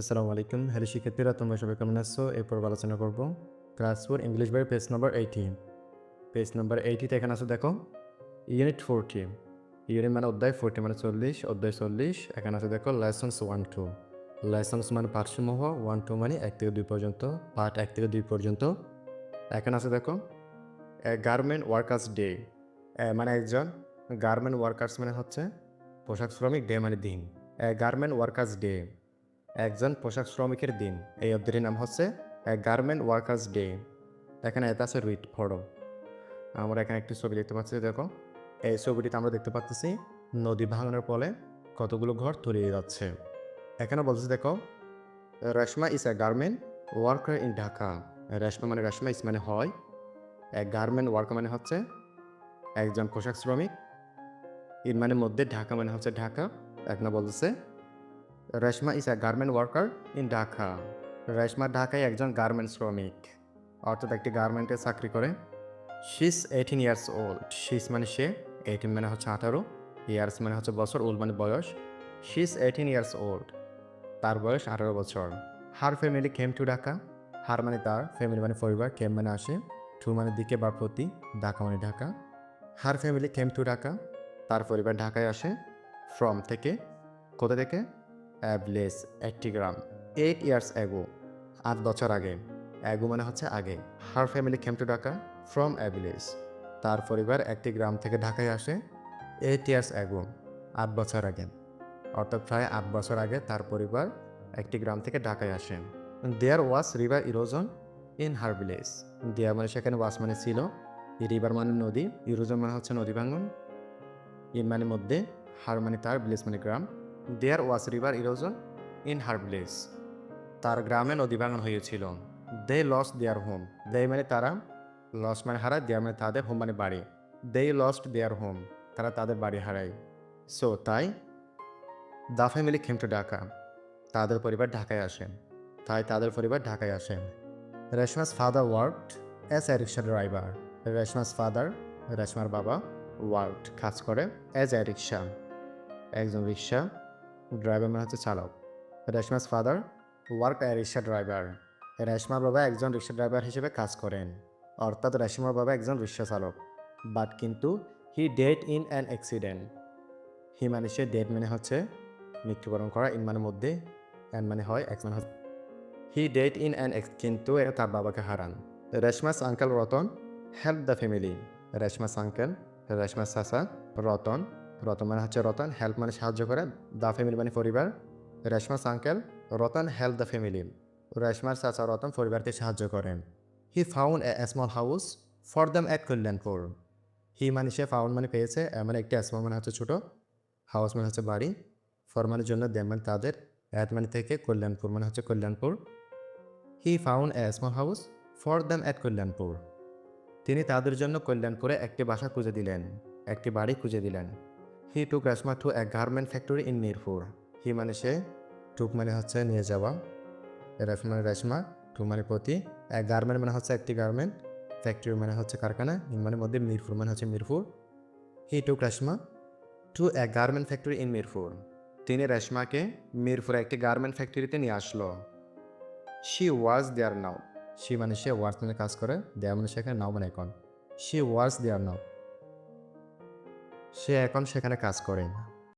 আসসালামু আলাইকুম। হ্যালো শিক্ষার্থীরা, তোমরা সবাই কেমন আছো? এরপর আলোচনা করব। ক্লাস ফোর, ইংলিশ বইয়ের page number eighty. Page number এইটিতে এখানে আছে, দেখো। Unit forty. ইউনিট মানে অধ্যায় ফোরটি মানে চল্লিশ, অধ্যায় চল্লিশ। এখানে আছে, দেখো লাইসেন্স ওয়ান টু লাইসেন্স মানে পাঠসমূহ ওয়ান টু মানে এক থেকে দুই পর্যন্ত পার্ট এক থেকে দুই পর্যন্ত। এখানে আছে, দেখো গার্মেন্ট ওয়ার্কার্স ডে মানে একজন গার্মেন্ট ওয়ার্কার্স মানে হচ্ছে পোশাক শ্রমিক ডে মানে দিন। গার্মেন্ট ওয়ার্কার্স ডে একজন পোশাক শ্রমিকের দিন। এই অধ্যায়ের নাম হচ্ছে গার্মেন্ট ওয়ার্কার্স ডে এখানে এটা আছে রুইট ফটো। আমরা এখানে একটি ছবি দেখতে পাচ্ছি, দেখো। এই ছবিটিতে আমরা দেখতে পাচ্ছি নদী ভাঙনের ফলে কতগুলো ঘর তলিয়ে যাচ্ছে। এখানে বলছে, দেখো, Reshma is a garment worker in Dhaka Reshma মানে রেশমা ইস মানে হয়। এক গার্মেন্ট ওয়ার্কার মানে হচ্ছে একজন পোশাক শ্রমিক। ইন মানে মধ্যে ঢাকা মানে হচ্ছে ঢাকা। এখানে বলছে Reshma is a garment worker in Dhaka Reshma ঢাকায় একজন গার্মেন্ট শ্রমিক। অর্থাৎ একটি গার্মেন্টে চাকরি করে। She's eighteen years old she's মানে সে এইটিন মানে হচ্ছে আঠারো। ইয়ার্স মানে হচ্ছে বছর ওল্ড মানে বয়স। শিস এইটিন ইয়ার্স ওল্ড তার বয়স আঠারো বছর। Her family came to Dhaka her মানে তার ফ্যামিলি মানে পরিবার কেম মানে আসে। টু মানে দিকে বা প্রতি ঢাকা মানে Dhaka her family came to Dhaka তার পরিবার ঢাকায় আসে। ফ্রম থেকে, কোথা থেকে? অ্যাবলেস একটি গ্রাম এইট ইয়ার্স অ্যাগো আট বছর আগে। অ্যাগো মানে হচ্ছে আগে। Her family came to Dhaka from অ্যাবলেস তার পরিবার একটি গ্রাম থেকে ঢাকায় আসে এইট ইয়ার্স অ্যাগো আট বছর আগে। অর্থাৎ প্রায় আট বছর আগে তার পরিবার একটি গ্রাম থেকে ঢাকায় আসে। There was river erosion in her village there মানে সেখানে ওয়াস মানে ছিল রিভার মানে নদী। ইরোজন মানে হচ্ছে নদী ভাঙন। ইন মানে মধ্যে হার মানে তার ভিলেজ মানে গ্রাম। There was river erosion in her village. তার গ্রামে নদী ভাঙন হয়েছিল। দে লস্ট দেয়ার হোম। দে মানে তারা লস মানে হারায়, দেয়ার মানে তাদের হোম মানে বাড়ি। দে লস্ট দেয়ার হোম, তারা তাদের বাড়ি হারায়। সো তাই, the family came to Dhaka. তাদের পরিবার ঢাকায় আসেন তাই তাদের পরিবার ঢাকায় আসেন Reshma's father worked as a rickshaw driver. Reshma's father, রেশমার বাবা ওয়ার্কড কাজ করে অ্যাজ এ রিক্সা একজন রিক্সা ড্রাইভার মানে হচ্ছে চালক। Reshma's father work a rickshaw driver রেশমার বাবা একজন রিক্সা ড্রাইভার হিসেবে কাজ করেন। অর্থাৎ রেশমার বাবা একজন রিক্সা চালক। বাট কিন্তু he died in an accident he মানে সে ডেট মানে হচ্ছে মৃত্যুবরণ করা ইন মানে মধ্যে অ্যান মানে হয় এক্স মানে he died in an ex কিন্তু এরা তার বাবাকে হারান। Reshma's uncle Ratan help the family Reshma's uncle Reshma's চাচা রতন রতন মানে হচ্ছে রতন হেল্প মানে সাহায্য করে। দ্য ফ্যামিলি মানে পরিবার। Reshma's uncle Ratan help the family রেশমার চাচা রতন পরিবারকে সাহায্য করেন। He found a small house for them at Kalyanpur he মানে সে ফাউন্ড মানে পেয়েছে মানে একটি স্মল মানে হচ্ছে ছোটো। হাউস মানে হচ্ছে বাড়ি। ফর মানে জন্য দেন মানে তাদের। অ্যাট মানে থেকে কল্যাণপুর মানে হচ্ছে Kalyanpur he found a small house for them at Kalyanpur তিনি তাদের জন্য কল্যাণপুরে একটি বাসা খুঁজে দিলেন। একটি বাড়ি খুঁজে দিলেন। হি টুক রেশমা টু এক garment factory in Mirpur he মানে সে টুক মানে হচ্ছে নিয়ে যাওয়া। রেশ মানে রেশমা টু মানে প্রতি এক গার্মেন্ট মানে হচ্ছে একটি গার্মেন্ট ফ্যাক্টরি মানে হচ্ছে কারখানা ইন মানে মধ্যে মিরপুর মানে হচ্ছে Mirpur he took Reshma to এক গার্মেন্ট ফ্যাক্টরি ইন মিরপুর তিনি রেশমাকে মিরপুরে একটি গার্মেন্ট ফ্যাক্টরিতে নিয়ে আসলো। She was there now she মানে সে ওয়ার্স মানে কাজ করে দেয়ার মানে সেখানে নাও মানে এখন। শি ওয়াজ দেয়ার নাও সে এখন সেখানে কাজ করে